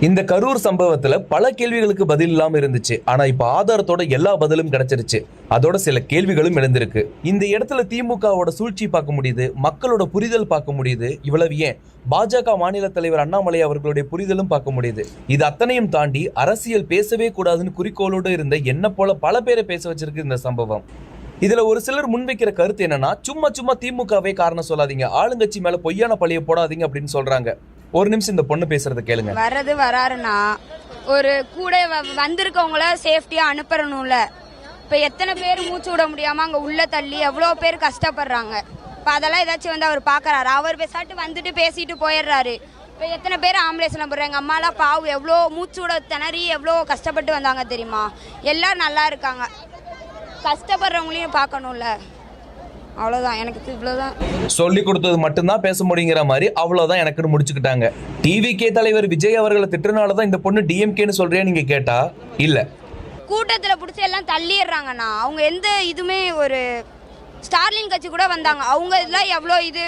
இந்த கரூர் சம்பவத்துல பல கேள்விகளுக்கு பதில் இல்லாம இருந்துச்சு. ஆனா இப்ப ஆதாரத்தோட எல்லா பதிலும் கிடைச்சிருச்சு. அதோட சில கேள்விகளும் எழுந்திருக்கு. இந்த இடத்துல திமுகவோட சூழ்ச்சி பார்க்க முடியுது மக்களோட புரிதல் பார்க்க முடியுது. இவ்வளவு ஏன்? பாஜக மாநில தலைவர் அண்ணாமலை அவர்களுடைய புரிதலும் பார்க்க முடியுது. இது அத்தனையும் தாண்டி அரசியல் பேசவே கூடாதுன்னு குறிக்கோளோடு இருந்த என்ன போல பல பேரை பேச வச்சிருக்கு இந்த சம்பவம். இதுல ஒரு சிலர் முன்வைக்கிற கருத்து என்னன்னா சும்மா சும்மா திமுகவே காரணம் சொல்லாதீங்க. ஆளுங்கட்சி மேல பொய்யான பழிய போடாதீங்க அப்படின்னு சொல்றாங்க. ஒரு நிமிஷம் இந்த பொண்ணு பேசுறத கேளுங்க. வர்றது வராருன்னா ஒரு கூட வந்திருக்கவங்கள சேஃப்டியா அனுப்புறணும்ல. இப்ப எத்தனை பேர் மூச்சு விட முடியாம அங்க உள்ள தள்ளி எவ்வளவு பேர் கஷ்டப்படுறாங்க. இப்ப அதெல்லாம் ஏதாச்சும் வந்து அவர் பாக்குறாரு? அவர் பேசாட்டு வந்துட்டு பேசிட்டு போயிடுறாரு. இப்ப எத்தனை பேர் ஆம்புலன்ஸ்ல போடுறாங்க எங்க அம்மாலாம் பாவு எவ்வளோ மூச்சு விட திணறி எவ்வளோ கஷ்டப்பட்டு வந்தாங்க தெரியுமா? எல்லாரும் நல்லா இருக்காங்க. கஷ்டப்படுறவங்களையும் பார்க்கணும்ல. அவ்வளோதான் எனக்கு இவ்வளோதான் சொல்லி கொடுத்தது மட்டும்தான் பேச முடியுங்கிற மாதிரி அவ்வளவுதான் எனக்குன்னு முடிச்சுக்கிட்டாங்க. டிவிகே தலைவர் விஜய் அவர்களை திட்டுறனாலதான் இந்த பொண்ணு டிஎம்கேன்னு சொல்றியா நீங்க கேட்டா? இல்ல. கூட்டத்தில் பிடிச்சி எல்லாம் தள்ளிடுறாங்கண்ணா. அவங்க எந்த இதுவுமே ஒரு ஸ்டார்லின் கட்சி கூட வந்தாங்க. அவங்க இதெல்லாம் எவ்வளோ இது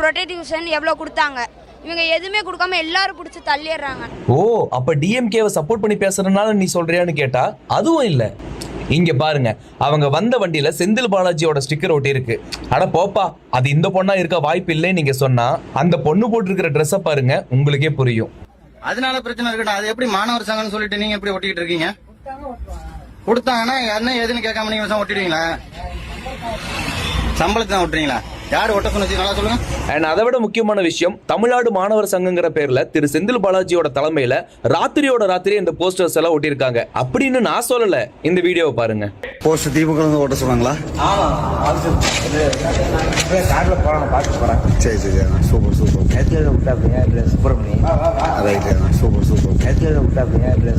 ப்ரொடெக்டிவ்ஷன் எவ்வளோ கொடுத்தாங்க. இவங்க எதுவுமே கொடுக்காம எல்லாரும் பிடிச்சி தள்ளிடுறாங்க. ஓ அப்ப டிஎம்கேவை சப்போர்ட் பண்ணி பேசுறதுனால நீ சொல்றியான்னு கேட்டா? அதுவும் இல்ல. இங்க பாருங்க அவங்க வந்த வண்டியில செந்தில் பாலாஜியோட ஸ்டிக்கர் ஒட்டி இருக்கு. அட போப்பா அது இந்த பொண்ணா இருக்க வாய்ப்பு இல்லைன்னு நீங்க சொன்னா அந்த பொண்ணு போட்டிருக்கிற ட்ரெஸ்ஸை பாருங்க உங்களுக்கே புரியும். அதனால பிரச்சனை இருக்கட்டும் அது எப்படி மாணவர் சங்கம்னு சொல்லிட்டு நீங்க எப்படி ஒட்டிக்கிட்டு இருக்கீங்க? கொடுத்தாங்கன்னா என்ன ஏதுன்னு கேட்காம நீங்க ஒட்டிடுவீங்களா? சம்பளத்தை தான் ஒட்டுறீங்களா? யாரு ஒட்ட சொன்னது நல்லா சொல்லுங்க. அண்ட் அதை விட முக்கியமான விஷயம் தமிழ்நாடு மாணவர் சங்கங்கிற பேர்ல திரு செந்தில் பாலாஜியோட தலைமையில ராத்திரியோட ராத்திரி இந்த போஸ்டர்ஸ் எல்லாம் ஒட்டியிருக்காங்க. அப்படின்னு நான் சொல்லல. இந்த வீடியோவை பாருங்க. போஸ்ட் திமுக வந்து ஓட்ட சொன்னாங்களா? கார்ல போறாங்க பார்த்து போறாங்க சரி சரி. அண்ணா. சூப்பர் சூப்பர் நேரத்தில் விட்டாப்பிங்க இல்லை சுப்பிரமணி ரைட். சூப்பர் சூப்பர் நேரத்தில் இல்லை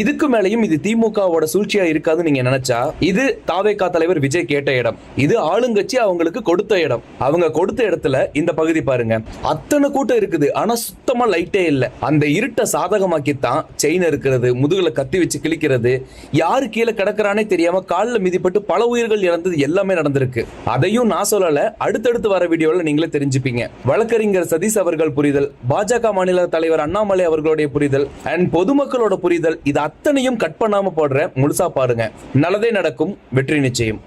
இதுக்கு மேலையும் இது திமுகவோட சூழ்ச்சியா இருக்காதுன்னு நீங்க நினைச்சா இது தாவேகா தலைவர் விஜய் கேட்ட இடம். இது ஆளுங்கட்சி அவங்களுக்கு கொடுத்த இடம். அவங்க கொடுத்த இடத்துல இந்த பகுதி பாருங்க. அத்தனை கூட்டம் இருக்குது. ஆனா சுத்தமா லைட்டே இல்ல. அந்த இருட்டை சாதகமாக்கித்தான் செயின் இருக்கிறது முதுகுல கத்தி வச்சு கிழிக்கிறது. யாரு கீழே கிடக்குறானே தெரியாம கால்ல மிதிப்பட்டு பல உயிர்கள் இறந்தது எல்லாமே நடந்திருக்கு. அதையும் நான் சொல்லல. அடுத்தடுத்து வர வீடியோல நீங்களே தெரிஞ்சுப்பீங்க. வழக்கறிஞர் சதீஷ் அவர்கள் புரிதல் பாஜக மாநில தலைவர் அண்ணாமலை அவர்களுடைய புரிதல் அண்ட் பொதுமக்களோட புரிதல். இது அத்தனையும் கட் பண்ணாம போடுற முழுசா பாருங்க. நல்லதே நடக்கும் வெற்றி நிச்சயம்.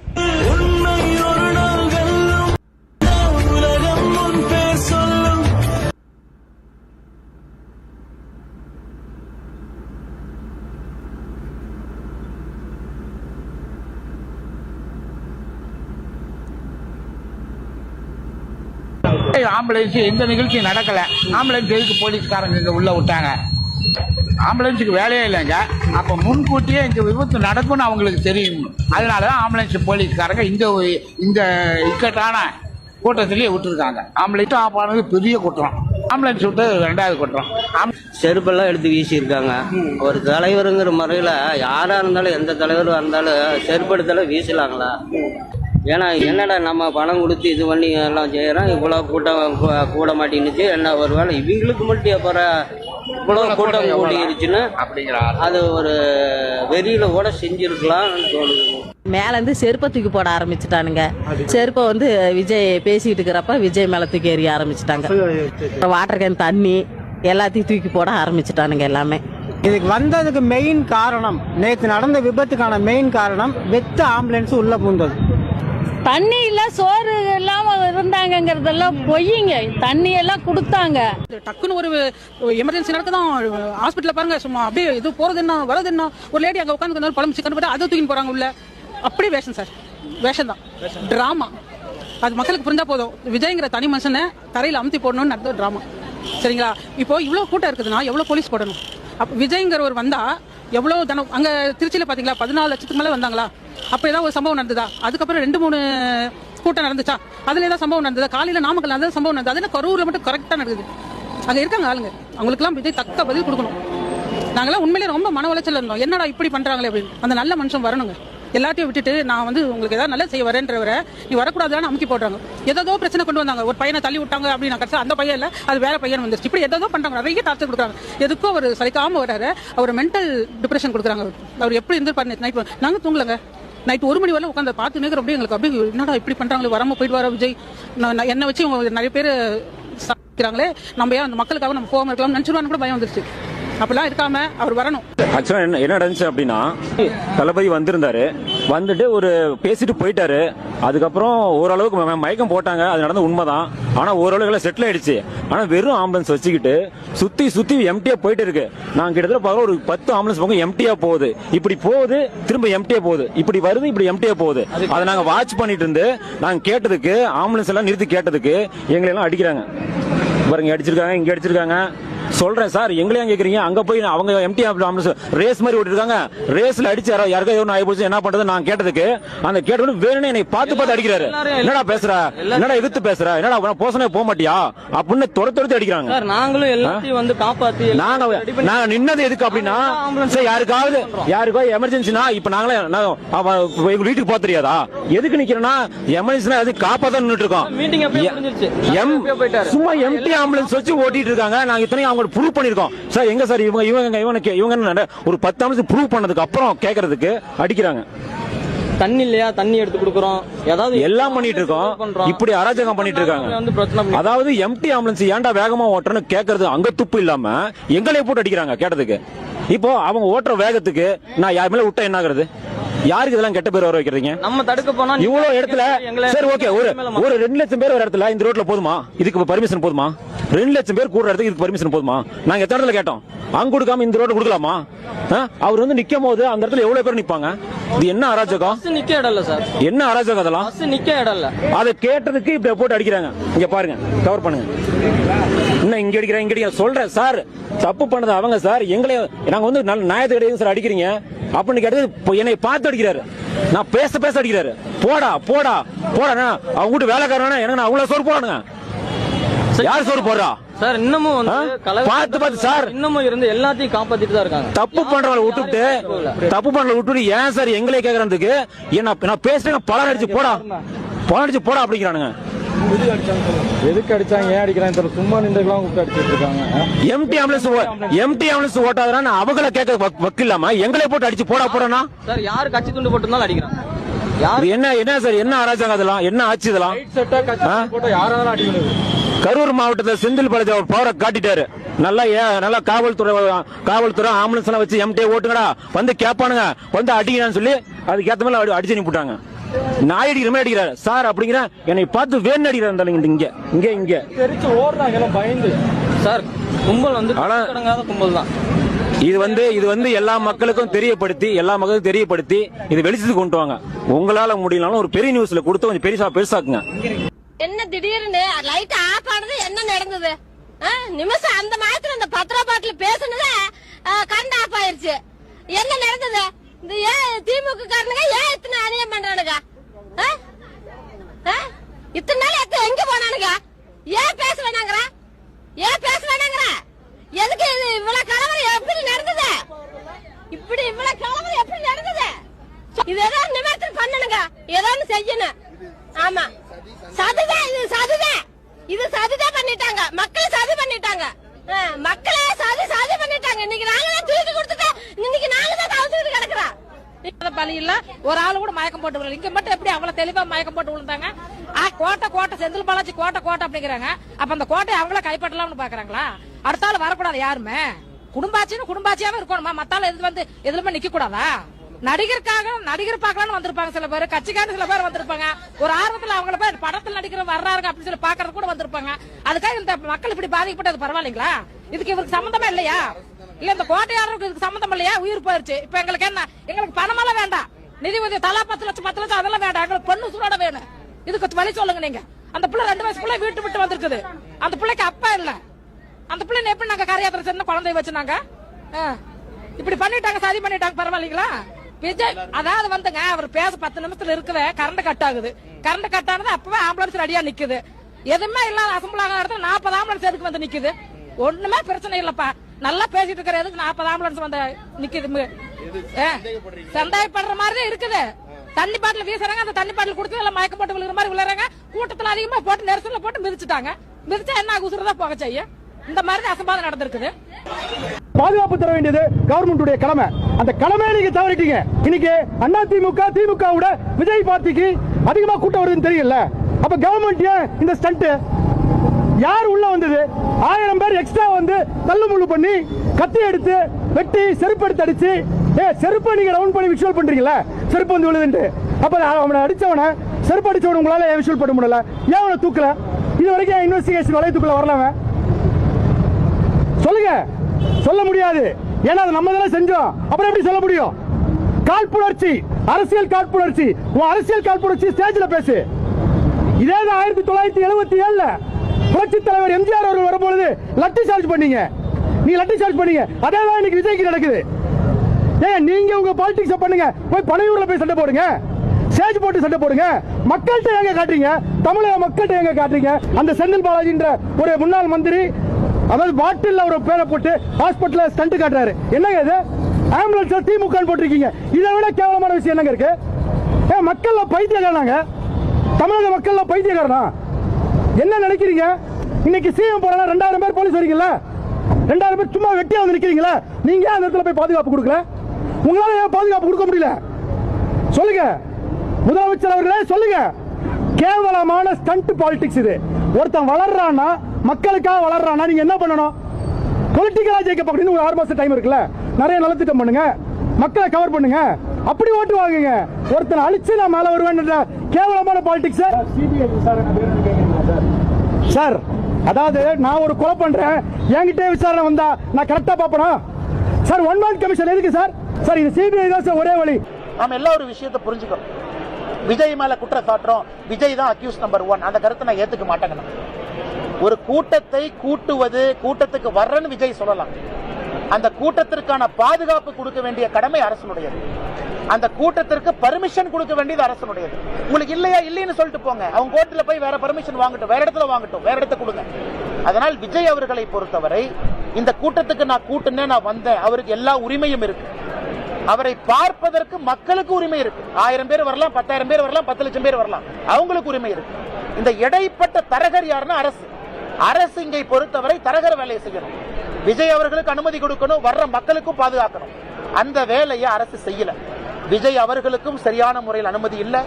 ஆம்புலன்ஸ் எந்த நிகழ்ச்சியும் நடக்கல. ஆம்புலன்ஸ் எதுக்கு போலீஸ்காரங்க இங்க உள்ள விட்டாங்க? ஆம்புலன்ஸுக்கு வேலையே இல்லைங்க. அப்ப முன்கூட்டியே இந்த விபத்து நடக்கும்னு அவங்களுக்கு தெரியும். அதனால தான் ஆம்புலன்ஸ் போலீஸ்காரங்க இந்த இந்த இக்கட்டான கூட்டத்திலேயே விட்டுருக்காங்க. ஆம்புலன்ஸ் ஆஃப் ஆனது பெரிய குற்றம். ஆம்புலன்ஸ் விட்டு ரெண்டாவது குற்றம். செருப்பெல்லாம் எடுத்து வீசியிருக்காங்க. ஒரு தலைவருங்கிற முறையில் யாராக இருந்தாலும் எந்த தலைவராக இருந்தாலும் செருப்பு எடுத்தாலும் வீசலாங்களா? ஏன்னா என்னடா நம்ம பணம் கொடுத்து இது பண்ணி எல்லாம் செய்கிறோம் இவ்வளோ கூட்டம் கூட மாட்டேங்குச்சு என்ன ஒரு வேளை இவங்களுக்கு மட்டும் அப்புறம் இவ்வளோ கூட்டம் கூட்டிருச்சுன்னு அப்படிங்கிற அது ஒரு வெறியில கூட செஞ்சிருக்கலாம்னு தோணுது. மேலேருந்து செருப்பை தூக்கி போட ஆரம்பிச்சிட்டானுங்க. செருப்பை வந்து விஜய் பேசிக்கிட்டு இருக்கிறப்ப விஜய் மேலே தூக்கி எறிய ஆரம்பிச்சிட்டாங்க. வாட்டர் கேன் தண்ணி எல்லாத்தையும் தூக்கி போட ஆரம்பிச்சிட்டானுங்க எல்லாமே. இதுக்கு வந்ததுக்கு மெயின் காரணம் நேற்று நடந்த விபத்துக்கான மெயின் காரணம் வெத்த ஆம்புலன்ஸ் உள்ள பூந்தது. தண்ணி இல்ல சோறு இல்லாம இருந்தாங்கங்கிறதெல்லாம் பொய்யுங்க தண்ணி எல்லாம் கொடுத்தாங்க டக்குன்னு ஒரு எமர்ஜென்சி நடக்குதான் ஹாஸ்பிட்டல்ல பாருங்க சும்மா அப்படியே இது போறது என்ன வரது என்ன ஒரு லேடி அங்க உட்காந்து பழம் சிக்கன் போட்டு அதை தூக்கி போறாங்க உள்ள. அப்படியே வேஷம் சார். வேஷம் தான். டிராமா அது மக்களுக்கு புரிஞ்சா போதும். விஜய்ங்கிற தனி மனுஷனை தரையில் அமுத்தி போடணும்னு நடந்த டிராமா சரிங்களா? இப்போ இவ்வளோ கூட்டம் இருக்குதுன்னா எவ்வளோ போலீஸ் போடணும்? அப்போ விஜய்ங்கிறவர் வந்தா எவ்வளோ தனம் அங்கே திருச்சியில் பார்த்தீங்களா பதினாலு லட்சத்துக்கு மேலே வந்தாங்களா? அப்போ ஏதாவது ஒரு சம்பவம் நடந்ததா? அதுக்கப்புறம் ரெண்டு மூணு கூட்டம் நடந்துச்சா? அதில் ஏதாவது சம்பவம் நடந்ததா? காலையில் நாமக்கல் அந்த சம்பவம் நடந்தது? அது என்ன கரூரில் மட்டும் கரெக்டாக நடக்குது. அங்கே இருக்காங்க ஆளுங்க. அவங்களுக்குலாம் விஜய் தக்க பதில் கொடுக்கணும். நாங்களாம் உண்மையிலே ரொம்ப மன உளைச்சல் இருந்தோம். என்னடா இப்படி பண்றாங்களே அப்படின்னு. அந்த நல்ல மனுஷன் வரணுங்க. எல்லாத்தையும் விட்டுட்டு நான் வந்து உங்களுக்கு ஏதாவது நல்லா செய்ய வரேன்றவரை நீ வரக்கூடாதுன்னு அமுக்கி போடுறாங்க. ஏதோ பிரச்சனை கொண்டு வந்தாங்க. ஒரு பையனை தள்ளி விட்டாங்க அப்படின்னு கடைசி அந்த பையன் இல்லை அது வேற பையன் வந்துருச்சு. இப்படி ஏதோ பண்றாங்க. நிறைய டார்ச்சர் கொடுக்குறாங்க. எதுக்கும் அவர் சலிக்காம வராரு. அவர் மென்டல் டிப்ரெஷன் கொடுக்குறாங்க அவர். எப்படி இருந்து பண்ணி நாங்க தூங்கலங்க. நைட் ஒரு மணி வரலாம் உட்காந்து பார்த்து நேரம் அப்படியே எங்களுக்கு அப்படியே என்னடா இப்படி பண்ணுறாங்களே வராமல் போயிட்டு வர விஜய். என்னை வச்சு நிறைய பேர் சாப்பிக்கிறாங்களே நம்ம ஏன் அந்த மக்களுக்காக நம்ம போகாமல் இருக்கலாம்னு நினச்சிருவான்னு கூட பயம் வந்துருச்சு. அப்படிலாம் இருக்காம அவர் வரணும். ஆக்சுவலா என்ன என்ன நடந்துச்சு அப்படின்னா தளபதி வந்திருந்தாரு. வந்துட்டு ஒரு பேசிட்டு போயிட்டாரு. அதுக்கப்புறம் ஓரளவுக்கு மயக்கம் போட்டாங்க. அது நடந்த உண்மைதான். ஆனா ஓரளவுக்கு எல்லாம் செட்டில் ஆயிடுச்சு. ஆனா வெறும் ஆம்புலன்ஸ் வச்சுக்கிட்டு சுத்தி சுத்தி எம்டியா போயிட்டு இருக்கு. நான் கிட்டத்தட்ட பார்க்க ஒரு பத்து ஆம்புலன்ஸ் பக்கம் எம்டியா போகுது. இப்படி போகுது திரும்ப எம்டியா போகுது. இப்படி வருது இப்படி எம்டியா போகுது. அதை நாங்க வாட்ச் பண்ணிட்டு இருந்து நாங்க கேட்டதுக்கு ஆம்புலன்ஸ் எல்லாம் நிறுத்தி கேட்டதுக்கு எங்களை எல்லாம் அடிக்கிறாங்க. பாருங்க அடிச்சிருக்காங்க இங்க அடிச்சிருக்காங்க. சொல்றேன் சார். எங்களையும் கேக்குறீங்க. அங்க போய் அவங்க எம்டி ரேஸ் மாதிரி ஓட்டிட்டு இருக்காங்க ரேஸ்ல அடிச்சு யாரோ யாருக்கா எவ்வளவு ஆகி போச்சு. என்ன பண்றது? நான் கேட்டதுக்கு அந்த கேட்டது வேணும்னே என்னை பார்த்து பார்த்து அடிக்கிறாரு. என்னடா பேசுற? என்னடா எதிர்த்து பேசுற? என்னடா போசனே போக மாட்டியா? அப்படின்னு துர துரத்து அடிக்கிறாங்க. நாங்களும் எல்லாத்தையும் வந்து காப்பாத்தி நாங்க நாங்க நின்னது எதுக்கு அப்படின்னா சரி யாருக்காவது யாருக்காவது எமர்ஜென்சினா இப்ப நாங்களே எங்க வீட்டுக்கு போக தெரியாதா? எதுக்கு நிக்கிறேன்னா எமர்ஜென்சினா எது காப்பாதான் நின்னுட்டு இருக்கோம். சும்மா எம்டி ஆம்புலன்ஸ் வச்சு ஓட்டிட்டு இருக்காங்க. நாங்க இத்தனையும் அவங்க ப்ரூவ் பண்ணிருக்கோம் சார் எங்க சார் இவங்க இவங்க இவனுக்கு இவங்க ஒரு பத்து ஆம்புலன்ஸ் ப்ரூவ் பண்ணதுக்கு அப்புறம் கேக்குறதுக்கு அடிக்கிறாங்க. தண்ணி இல்லையா? தண்ணி எடுத்து கொடுக்குறோம். ஏதாவது எல்லாம் பண்ணிட்டு இருக்கோம். இப்படி அராஜகம் பண்ணிட்டு இருக்காங்க. வந்து பிரச்சனை பண்ணி- அதாவது எம்டி ஆம்புலன்ஸ் ஏன்டா வேகமா ஓட்டுறன்னு கேக்குறது அங்க துப்பு இல்லாம எங்களே போட்டு அடிக்கிறாங்க கேட்டதுக்கு. இப்போ அவங்க ஓட்டுற வேகத்துக்கு நான் யார் மேல விட்டா என்ன ஆகுறது? யாருக்கு இதெல்லாம் கெட்ட பேர் வர வைக்கிறீங்க? நம்ம தடுக்க போனா இவ்வளவு இடத்துல சரி ஓகே ஒரு ஒரு ரெண்டு லட்சம் பேர் ஒரு இடத்துல இந்த ரோட்ல போதுமா? இதுக்கு பர்மிஷன் போதுமா? ரெண்டு லட்சம் பேர் கூடுற இடத்துக்கு இதுக்கு பர்மிஷன் போதுமா? நாங்க எத்தனை இடத்துல கேட்டோம்? அங்க கொடுக்காம இந்த ரோட்ல கொடுக்கலாமா? அவர் வந்து நிக்கும் போது அந்த இடத்துல எவ்வளவு பேர் நிப்பாங்க? இது என்ன அராஜகம்? நிக்க இடம் இல்ல சார். என்ன அராஜகம் அதெல்லாம்? நிக்க இடம் இல்ல அதை கேட்டதுக்கு இப்படி போட்டு அடிக்கிறாங்க. இங்க பாருங்க கவர் பண்ணுங்க. இன்னும் இங்க அடிக்கிறேன் இங்க அடிக்கிறேன் சொல்றேன் சார் தப்பு பண்ணது அவங்க சார் எங்களை நாங்க வந்து நல்ல நியாயத்தை கிடையாது சார் அடிக்கிறீங்க அப்படின்னு கேட்டது என்னை பார்த்து அடிக்கிறாரு நான் பேச பேச அடிக்கிறாரு போடா போடா போடா அவங்க வீட்டு வேலைக்காரனா எனக்கு அவ்வளவு சோறு போடானுங்க யார் சோறு போடுறா சார் இன்னமும் பார்த்து பார்த்து சார். இன்னமும் இருந்து எல்லாத்தையும் காப்பாத்திட்டு தான் இருக்காங்க தப்பு பண்றவங்களை விட்டுட்டு தப்பு பண்றவங்களை விட்டுட்டு ஏன் சார் எங்களே கேக்குறதுக்கு என்ன நான் பேசுறேன் பலர் அடிச்சு போடா பலர் அடிச்சு போடா அப்படிங்கிறானுங்க எதுக்கு அடிச்சாங்க? ஏன் அடிக்கிறாங்க? சும்மா நின்றுலாம் கூப்பிட்டு அடிச்சிட்டு இருக்காங்க. எம்டி ஆம்புலன்ஸ் எம்டி ஆம்புலன்ஸ் ஓட்டாதான் அவங்கள கேட்க வக்- வக்கு இல்லாம எங்களே போட்டு அடிச்சு போடா போடனா? சார் யாரு கட்சி துண்டு போட்டிருந்தாலும் அடிக்கிறாங்க. என்ன என்ன சார்? என்ன அராஜகம் அதெல்லாம்? என்ன ஆச்சு இதெல்லாம்? கரூர் மாவட்டத்தில் செந்தில் பாலாஜி அவர் பவரை காட்டிட்டாரு. நல்லா ஏ- நல்லா காவல்துறை காவல்துறை ஆம்புலன்ஸ் எல்லாம் வச்சு எம்டிஏ ஓட்டுங்கடா. வந்து கேட்பானுங்க வந்து அடிக்கிறான்னு சொல்லி அதுக்கு ஏத்த மாதிரி அடி- அடிச்சு அனுப்பிவிட்டாங்க. நாய் அடிக்கிற மாதிரி அடிக்கிறாரு. சார் அப்படிங்கிற என்னை பார்த்து வேணும் அடிக்கிறார் இருந்தாலும் இங்க. இங்க இங்க. தெரிச்சு ஓடுறாங்க எல்லாம் பயந்து. சார் கும்பல் வந்து ஆனா- கடங்காத கும்பல் தான். இது வந்து இது வந்து எல்லா மக்களுக்கும் தெரியப்படுத்தி எல்லா மக்களுக்கும் தெரியப்படுத்தி இது வெளிச்சத்துக்கு கொண்டு வாங்க. உங்களால முடியலனாலும் ஒரு பெரிய நியூஸ்ல கொடுத்து கொஞ்சம் பெருசா பெருசாக்குங்க. என்ன திடீர்னு லைட் ஆஃப் ஆனது என்ன நடந்தது? ஆ, நிமிஷம் அந்த மாதத்துல அந்த பத்திர பாட்டில் பேசுனது கரண்ட் ஆஃப் ஆயிருச்சு. என்ன நடந்தது? இந்த ஏன் திமுக காரணங்க ஏன் இத்தனை அநியம் பண்றானுங்க? ஆ? ஆ? இத்தனை நாள் எத்த எங்க போனானுங்க? ஏன் பேச வேணாங்கிற? ஏன் பேச வேணாங்கிற? எதுக்கு இது இவ்வளவு கலவரம் எப்படி நடந்தது? இப்படி இவ்வளவு கலவரம் எப்படி நடந்தது? இது ஏதாவது நிவர்த்தி பண்ணணுங்க. ஏதாவது செய்யணும். ஆமா. சதுதான் இது சதுதான் இது சதுதான் பண்ணிட்டாங்க. மக்களை சதி பண்ணிட்டாங்க. ஆ, மக்களே சதி சதி பண்ணிட்டாங்க. இன்னைக்கு நாங்களே தான் தூக்கி கொடுத்துட்டு இன்னைக்கு நாங்க தான் ஒரு ஆள் கூட மயக்கம் போட்டு விழுந்து. இங்க மட்டும் எப்படி அவ்வளவு தெளிவா மயக்கம் போட்டு விழுந்தாங்க? கோட்டை கோட்டை செந்தில் பாலாஜி கோட்டை கோட்டை அப்படிங்கிறாங்க. அப்ப அந்த கோட்டையை அவங்கள கைப்பற்றலாம்னு பாக்குறாங்களா? அடுத்த ஆள் வரக்கூடாது யாருமே? குடும்பாச்சின்னு குடும்பாச்சியாவே இருக்கணுமா? மத்தால எது வந்து எதுலுமே நிக்க கூடாதா நடிகருக்காக நடிகர் பார்க்கலாம்னு வந்திருப்பாங்க சில பேர். கட்சிக்கான சில பேர் வந்திருப்பாங்க. ஒரு ஆர்வத்துல அவங்கள பேர் படத்துல நடிக்கிற வர்றாரு அப்படின்னு சொல்லி பாக்குறது கூட வந்திருப்பாங்க. அதுக்காக இந்த மக்கள் இப்படி பாதிக்கப்பட்டது பரவாயில்லைங்களா? இதுக்கு இவருக்கு சம்பந்தமா இல்லையா? இல்ல இந்த கோட்டையாளருக்கு இதுக்கு சம்பந்தம் இல்லையா? உயிர் போயிருச்சு. இப்ப எங்களுக்கு என்ன? எங்களுக்கு பணமெல்லாம் வேண்டாம். நிதி உதவி தலா பத்து லட்சம் பத்து லட்சம் அதெல்லாம் வேண்டாம். எங்களுக்கு பொண்ணு சூடோட வேணும். இதுக்கு வழி சொல்லுங்க நீங்க. அந்த பிள்ளை ரெண்டு வயசு பிள்ளை வீட்டு விட்டு வந்திருக்குது. அந்த பிள்ளைக்கு அப்பா இல்ல. அந்த பிள்ளை எப்படி நாங்க கரையாத்திர சின்ன குழந்தைய வச்சுனாங்க ஆ. இப்படி பண்ணிட்டாங்க சரி பண்ணிட்டாங்க பரவாயில்லைங்களா? விஜய் அதாவது வந்துங்க அவர் பேச பத்து நிமிஷத்துல இருக்கவே கரண்ட் கட் ஆகுது. கரண்ட் கட் ஆனது அப்பவே ஆம்புலன்ஸ் ரெடியா நிக்குது. எதுவுமே இல்லாத அசம்பிள் இடத்துல நாற்பது ஆம்புலன்ஸ் எதுக்கு வந்து நிக்குது? ஒண்ணுமே பிரச்சனை இல்லப்பா. நல்லா பேசிட்டு இருக்கிற எதுக்கு நாற்பது ஆம்புலன்ஸ் வந்து நிக்குது சந்தேகப்படுற மாதிரி தான் இருக்குது தண்ணி பாட்டில் வீசுறாங்க அந்த தண்ணி பாட்டில் கொடுத்து எல்லாம் மயக்கம் போட்டு விழுகிற மாதிரி விழுறாங்க. கூட்டத்துல அதிகமா போட்டு நெரிசல்ல போட்டு மிதிச்சுட்டாங்க. மிதிச்சா என்ன உசுறு தான் போக செய்யும். இந்த மாதிரி தான் அசம்பாதம் நடந்திருக்குது. பாதுகாப்பு தர வேண்டியது கவர்மெண்டுடைய கடமை. அந்த கடமையை நீங்க தவறிட்டீங்க. இன்னைக்கு அண்ணா திமுக திமுகவோட விஜய் பார்ட்டிக்கு அதிகமா கூட்டம் வருதுன்னு தெரியல. அப்ப கவர்மெண்ட் ஏன் இந்த ஸ்டண்ட் யார் உள்ள வந்தது? ஆயிரம் பேர் எக்ஸ்ட்ரா வந்து தள்ளுமுள்ளு பண்ணி கத்தி எடுத்து வெட்டி செருப்பு எடுத்து அடிச்சு ஏ செருப்பை நீங்க ரவுண்ட் பண்ணி விஷுவல் பண்றீங்களா செருப்பு வந்து விழுதுன்ட்டு. அப்ப அவனை அடிச்சவனை செருப்பு அடிச்சவன உங்களால ஏன் விஷுவல் பண்ண முடியல? ஏன் அவனை தூக்கல? இது வரைக்கும் இன்வெஸ்டிகேஷன் வளையத்துக்குள்ள வரல அவன். சொல்லுங்க. சொல்ல முடியாது. ஏன்னா அது நம்ம தானே செஞ்சோம். அப்புறம் எப்படி சொல்ல முடியும்? காழ்ப்புணர்ச்சி. அரசியல் காழ்ப்புணர்ச்சி. உன் அரசியல் காழ்ப்புணர்ச்சி ஸ்டேஜ்ல பேசு. இதே தான் ஆயிரத்தி தொள்ளாயிரத்தி எழுபத்தி ஏழுல புரட்சி தலைவர் எம்ஜிஆர் அவர்கள் வரும்பொழுது லட்டு சார்ஜ் பண்ணீங்க. நீ லட்டு சார்ஜ் பண்ணீங்க. அதே தான் இன்னைக்கு விஜய்க்கு நடக்குது. ஏன் நீங்க உங்க பாலிடிக்ஸ் பண்ணுங்க. போய் பனையூர்ல போய் சண்டை போடுங்க. ஸ்டேஜ் போட்டு சண்டை போடுங்க. மக்கள்கிட்ட எங்க காட்டுறீங்க? தமிழக மக்கள்கிட்ட எங்க காட்டுறீங்க? அந்த செந்தில் பாலாஜின்ற ஒரு முன்னாள் மந்திரி அதாவது பாட்டில் ஒரு பேரை போட்டு ஹாஸ்பிட்டல ஸ்டண்ட் காட்டுறாரு. என்னங்க இது? ஆம்புலன்ஸ் திமுக போட்டிருக்கீங்க. இதை விட கேவலமான விஷயம் என்னங்க இருக்கு? ஏன் மக்கள்ல பைத்தியக்காரனாங்க தமிழக மக்கள்ல பைத்தியக்காரனா? என்ன நினைக்கிறீங்க? இன்னைக்கு சிஎம் போடலாம் ரெண்டாயிரம் பேர் போலீஸ் வரீங்கல்ல ரெண்டாயிரம் பேர் சும்மா வெட்டியா வந்து நிக்கிறீங்களா? நீங்க ஏன் அந்த இடத்துல போய் பாதுகாப்பு கொடுக்கல? உங்களால ஏன் பாதுகாப்பு கொடுக்க முடியல? சொல்லுங்க. முதலமைச்சர் அவர்களே சொல்லுங்க. கேவலமான ஸ்டண்ட் பாலிடிக்ஸ் இது. ஒருத்தன் வளர்றானா மக்களுக்காக வளர்றானா நீங்க என்ன பண்ணணும்? பொலிட்டிக்கலா ஜெயிக்க பார்க்கணும் ஒரு ஆறு மாசம் டைம் இருக்குல்ல? நிறைய நலத்திட்டம் பண்ணுங்க. மக்களை கவர் பண்ணுங்க. அப்படி ஓட்டு வாங்குங்க. ஒருத்தனை அழிச்சு நான் மேல வருவேன் கேவலமான பாலிடிக்ஸ் சார் அதாவது நான் ஒரு கொலை பண்றேன். என்கிட்ட விசாரணை வந்தா நான் கரெக்டா பாப்பனா சார் ஒன் மந்த் கமிஷன் எதுக்கு சார்? சார் இது சிபிஐ தான் சார் ஒரே வழி. நாம எல்லா ஒரு விஷயத்தை புரிஞ்சுக்கணும் விஜய் மேல குற்றம் சாட்டுறோம் விஜய் தான் அக்யூஸ் நம்பர் ஒன் அந்த கருத்தை நான் ஏத்துக்க மாட்டேங்கிறேன் ஒரு கூட்டத்தை கூட்டுவது கூட்டத்துக்கு வர்றேன்னு விஜய் சொல்லலாம். அந்த கூட்டத்திற்கான பாதுகாப்பு கொடுக்க வேண்டிய கடமை அரசனுடையது. அந்த கூட்டத்திற்கு பர்மிஷன் கொடுக்க வேண்டியது அரசனுடையது. உங்களுக்கு இல்லையா இல்லைன்னு சொல்லிட்டு போங்க. அவங்க கோர்ட்ல போய் வேற பர்மிஷன் வாங்கட்டும் வேற இடத்துல வாங்கட்டும் வேற இடத்த கொடுங்க. அதனால் விஜய் அவர்களை பொறுத்தவரை இந்த கூட்டத்துக்கு நான் கூட்டுனே நான் வந்தேன். அவருக்கு எல்லா உரிமையும் இருக்கு. அவரை பார்ப்பதற்கு மக்களுக்கு உரிமை இருக்கு. ஆயிரம் பேர் வரலாம் பத்தாயிரம் பேர் வரலாம் பத்து லட்சம் பேர் வரலாம். அவங்களுக்கு உரிமை இருக்கு. இந்த இடைப்பட்ட தரகர் யாருன்னா அரசு. அரசு இங்கே பொறுத்தவரை தரகர வேலையை செய்யணும். விஜய் அவர்களுக்கு அனுமதி கொடுக்கணும் வர்ற மக்களுக்கும் பாதுகாக்கணும். அந்த வேலையை அரசு செய்யல. விஜய் அவர்களுக்கும் சரியான முறையில் அனுமதி இல்லை.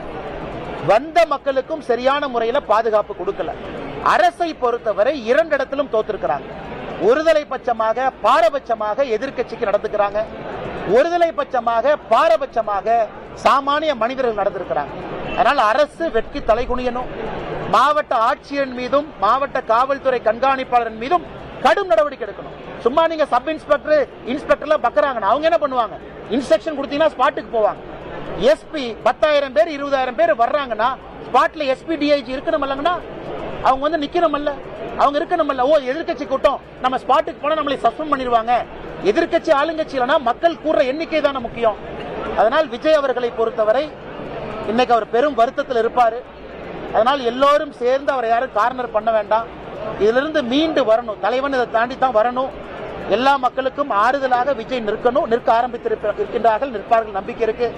வந்த மக்களுக்கும் சரியான முறையில பாதுகாப்பு கொடுக்கல. அரசை பொறுத்தவரை இரண்டு இடத்திலும் தோத்திருக்கிறாங்க. ஒருதலை பட்சமாக பாரபட்சமாக எதிர்க்கட்சிக்கு நடந்துக்கிறாங்க. ஒருதலை பட்சமாக பாரபட்சமாக சாமானிய மனிதர்கள் நடந்திருக்கிறாங்க. அதனால் அரசு வெட்கி தலை குனியணும். மாவட்ட ஆட்சியர் மீதும் மாவட்ட காவல்துறை கண்காணிப்பாளர் மீதும் கடும் நடவடிக்கை எடுக்கணும். சும்மா நீங்க சப் இன்ஸ்பெக்டர் இன்ஸ்பெக்டர்ல பக்கறாங்க அவங்க என்ன பண்ணுவாங்க? இன்ஸ்ட்ரக்ஷன் கொடுத்தீங்கன்னா ஸ்பாட்டுக்கு போவாங்க. எஸ்பி பத்தாயிரம் பேர் இருபதாயிரம் பேர் வர்றாங்கன்னா ஸ்பாட்ல எஸ்பி டிஐஜி இருக்கணும் இல்லைங்கன்னா அவங்க வந்து நிக்கணும்ல அவங்க இருக்கணும்ல ஓ எதிர்கட்சி கூட்டம். நம்ம ஸ்பாட்டுக்கு போனா நம்மளை சஸ்பெண்ட் பண்ணிடுவாங்க. எதிர்க்கட்சி ஆளுங்கட்சி இல்லைன்னா மக்கள் கூடுற எண்ணிக்கை தானே முக்கியம். அதனால் விஜய் அவர்களை பொறுத்தவரை இன்னைக்கு அவர் பெரும் வருத்தத்தில் இருப்பாரு. அதனால் எல்லோரும் சேர்ந்து அவரை யாரும் கார்னர் பண்ண வேண்டாம். இதிலிருந்து மீண்டு வரணும். தலைவன் இதை தாண்டி தான் வரணும். எல்லா மக்களுக்கும் ஆறுதலாக விஜய் நிற்கணும். நிற்க ஆரம்பித்திருக்கிறார்கள் நிற்பார்கள். நம்பிக்கை இருக்கு.